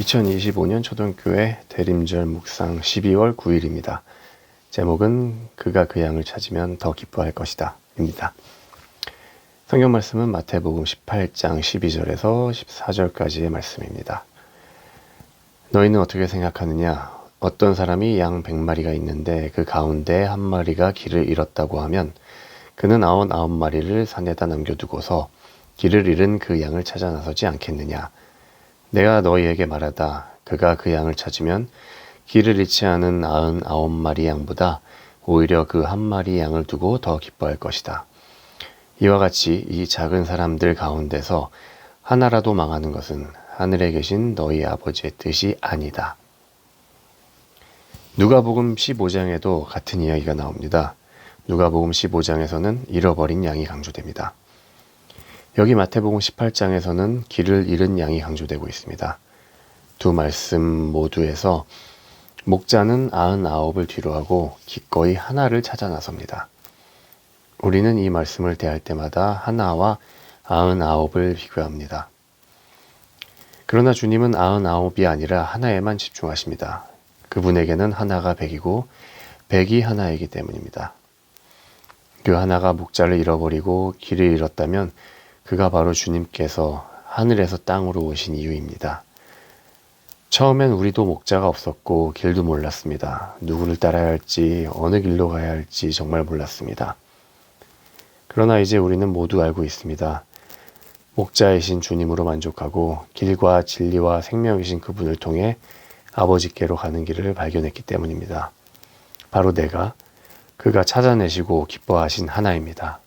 2025년 초등교회 대림절 묵상 12월 9일입니다. 제목은 그가 그 양을 찾으면 더 기뻐할 것이다. 입니다. 성경 말씀은 마태복음 18장 12절에서 14절까지의 말씀입니다. 너희는 어떻게 생각하느냐? 어떤 사람이 양 100마리가 있는데 그 가운데 한 마리가 길을 잃었다고 하면 그는 아흔 아홉 마리를 산에다 남겨두고서 길을 잃은 그 양을 찾아 나서지 않겠느냐? 내가 너희에게 말하다 그가 그 양을 찾으면 길을 잃지 않은 아흔 아홉 마리 양보다 오히려 그 한 마리 양을 두고 더 기뻐할 것이다. 이와 같이 이 작은 사람들 가운데서 하나라도 망하는 것은 하늘에 계신 너희 아버지의 뜻이 아니다. 누가복음 15장에도 같은 이야기가 나옵니다. 누가복음 15장에서는 잃어버린 양이 강조됩니다. 여기 마태복음 18장에서는 길을 잃은 양이 강조되고 있습니다. 두 말씀 모두에서 목자는 아흔 아홉을 뒤로하고 기꺼이 하나를 찾아 나섭니다. 우리는 이 말씀을 대할 때마다 하나와 아흔 아홉을 비교합니다. 그러나 주님은 아흔 아홉이 아니라 하나에만 집중하십니다. 그분에게는 하나가 백이고 백이 하나이기 때문입니다. 그 하나가 목자를 잃어버리고 길을 잃었다면 그가 바로 주님께서 하늘에서 땅으로 오신 이유입니다. 처음엔 우리도 목자가 없었고 길도 몰랐습니다. 누구를 따라야 할지 어느 길로 가야 할지 정말 몰랐습니다. 그러나 이제 우리는 모두 알고 있습니다. 목자이신 주님으로 만족하고 길과 진리와 생명이신 그분을 통해 아버지께로 가는 길을 발견했기 때문입니다. 바로 내가 그가 찾아내시고 기뻐하신 하나입니다.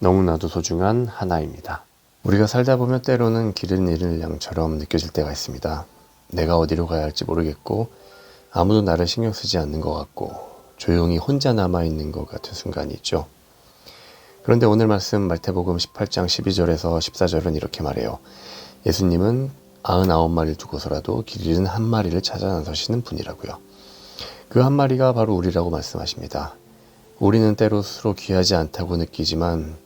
너무나도 소중한 하나입니다. 우리가 살다 보면 때로는 길을 잃은 양처럼 느껴질 때가 있습니다. 내가 어디로 가야 할지 모르겠고 아무도 나를 신경 쓰지 않는 것 같고 조용히 혼자 남아 있는 것 같은 순간이 있죠. 그런데 오늘 말씀 말태복음 18장 12절에서 14절은 이렇게 말해요. 예수님은 99마리를 두고서라도 길 잃은 한 마리를 찾아 나서시는 분이라고요. 그 한 마리가 바로 우리라고 말씀하십니다. 우리는 때로 스스로 귀하지 않다고 느끼지만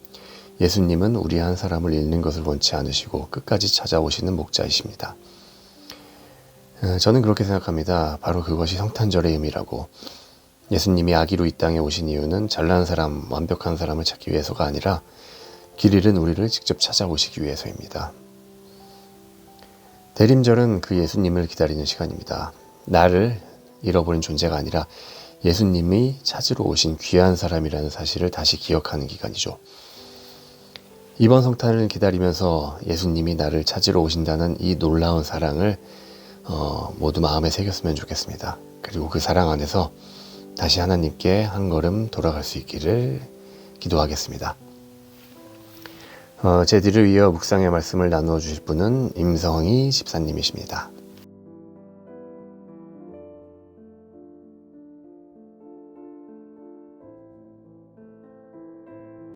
예수님은 우리 한 사람을 잃는 것을 원치 않으시고 끝까지 찾아오시는 목자이십니다. 어, 저는 그렇게 생각합니다. 바로 그것이 성탄절의 의미라고. 예수님이 아기로 이 땅에 오신 이유는 잘난 사람, 완벽한 사람을 찾기 위해서가 아니라 길 잃은 우리를 직접 찾아오시기 위해서입니다. 대림절은 그 예수님을 기다리는 시간입니다. 나를 잃어버린 존재가 아니라 예수님이 찾으러 오신 귀한 사람이라는 사실을 다시 기억하는 기간이죠. 이번 성탄을 기다리면서 예수님이 나를 찾으러 오신다는 이 놀라운 사랑을 어, 모두 마음에 새겼으면 좋겠습니다. 그리고 그 사랑 안에서 다시 하나님께 한 걸음 돌아갈 수 있기를 기도하겠습니다. 어, 제 뒤를 이어 묵상의 말씀을 나누어 주실 분은 임성희 집사님이십니다.